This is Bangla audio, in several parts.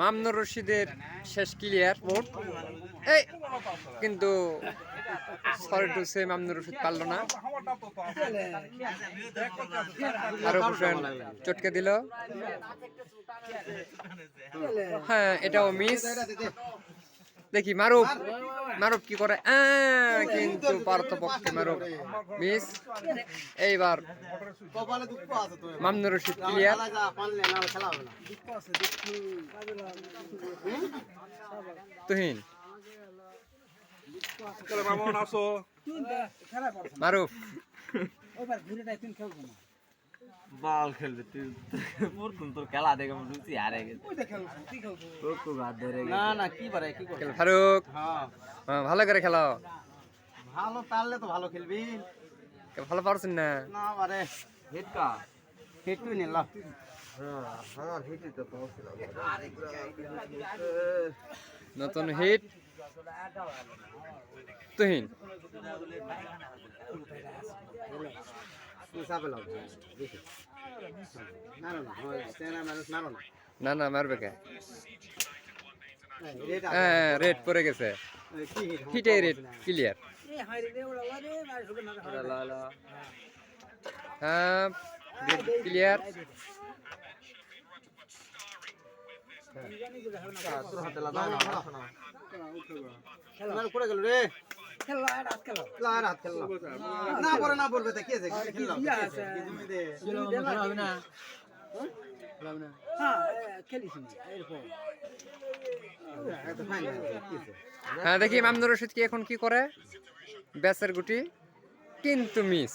মামনুর রশিদের শেষ ক্লিয়ার এই, কিন্তু sorry to say Mamnur Rashid পারল না। আরও হোসেন চটকে দিল। হ্যাঁ এটাও মিস দেখি, মারুফ। মারুফ কি করে? আহ, কিন্তু পারতপক্ষে মারুফ মিস এইবার কপালে দুঃখ আছে তো মামনুর রশিদ ক্লিয়ার তুহিন। মারুফ। বল খেলবে তুই তোর খেলা দেখে আমার রুচি হারে গেছে তোর তো হাত ধরে না না কি পারে কি করে ফারুক। হ্যাঁ, ভালো করে খেলো। ভালো পারলে তো ভালো খেলবি। ভালো পারছেন না? না পারে হেড কা হেটুই নিলা নতুন হিট তুহিন। না না মারবে কে? রেড হ্যাঁ রেড পড়ে গেছে। হিট হিটে ক্লিয়ার হ্যাঁ ক্লিয়ার না পরে না বলবে তা কি আছে খেললাম না হ্যাঁ। দেখি মামনুর রশিদ কি এখন কি করে? ব্যাসের গুটি। কিন্তু মিস।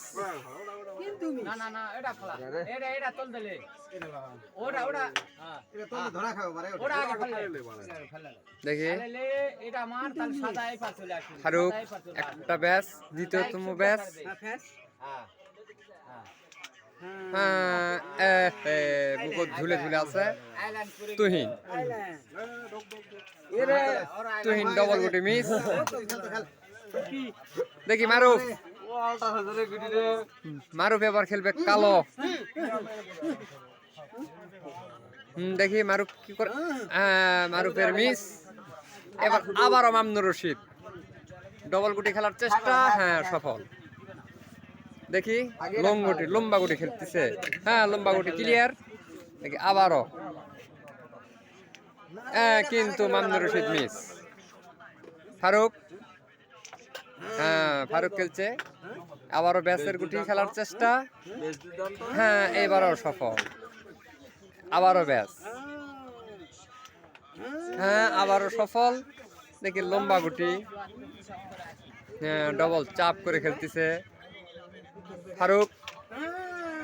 না না না এটা খেলা। এটা এটা তোল দিলে ওটা ওটা। এটা তো ধরা খাবে পারে ওটা। আগে ফেলে। দেখি। এটা মার তাহলে সাদা এই পাশ চলে আসবে। ফারুক একটা ব্যাস দ্বিতীয়তম ব্যাস। হ্যাঁ হ্যাঁ। এ, বুকত ঝুলে ঝুলে আছে। তুহিন। তুহিন ডবল গুটি মিস দেখি মারুফ। মারুফ এবার খেলবে কালো। হুম, দেখি মারুফ কি করে হ্যাঁ, মারুফের মিস এবার আবারও মামনুর রশিদ। ডবল গুটি খেলার চেষ্টা। হ্যাঁ সফল। দেখি লং গুটি লম্বা গুটি খেলতেছে। হ্যাঁ লম্বা গুটি ক্লিয়ার দেখি আবারও? হ্যাঁ কিন্তু মামনুর রশিদ মিস। ফারুক? হ্যাঁ ফারুক খেলছে। আবারও ব্যাসের গুটি খেলার চেষ্টা। হ্যাঁ এবারও সফল। আবারও ব্যাস হ্যাঁ আবারও সফল। দেখি লম্বা গুটি। হ্যাঁ ডবল চাপ করে খেলতেছে। ফারুক?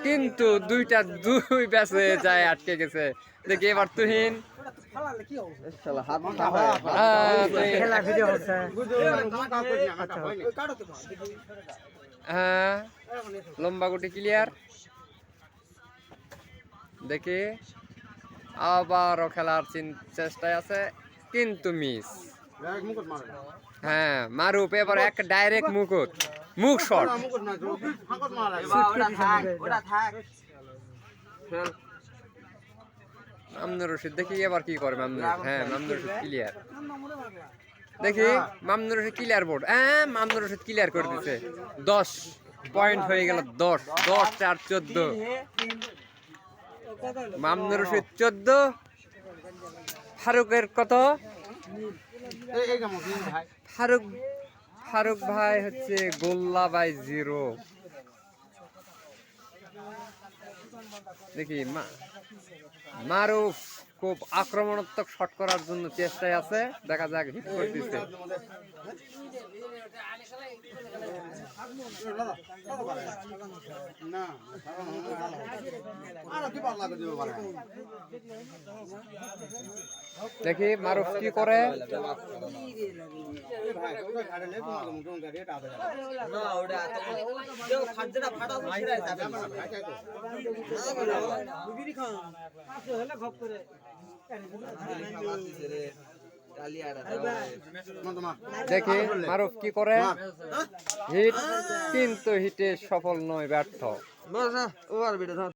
কিন্তু দুইটা দুই ব্যাসে যায় আটকে গেছে। দেখি এবার তুহিন। হ্যাঁ। ভিডিও হচ্ছে। হ্যাঁ লম্বা গুটি ক্লিয়ার দেখি। আবারও খেলার চেষ্টায় আছে কিন্তু মিস হ্যাঁ মারুপ এবার এক ডাইরেক্ট মুকুট। মুখ খেল মামনুর রশিদ দেখি এবার কি করে মামনুর হ্যাঁ মামনুর রশিদ ক্লিয়ার দেখি মামনুর রশিদ ক্লিয়ার বোর্ড হ্যাঁ মামনুর রশিদ ক্লিয়ার করে দিচ্ছে দশ পয়েন্ট হয়ে গেল দশ দশ চার চোদ্দ। মামনুর রশিদ চোদ্দ। ফারুকের কত? এই এই কেমন? ভাই। ফারুক ফারুক ভাই হচ্ছে গোল্লা বাই জিরো দেখি মারুফ খুব আক্রমণাত্মক শট করার জন্য চেষ্টায় আছে দেখা যাক হিট করতেছে না আর কি পারলা দিব পারে দেখি মারুফ কি করে। দেখি মারুফ কি করে। হিট কিন্তু হিটে সফল নয় ব্যর্থ।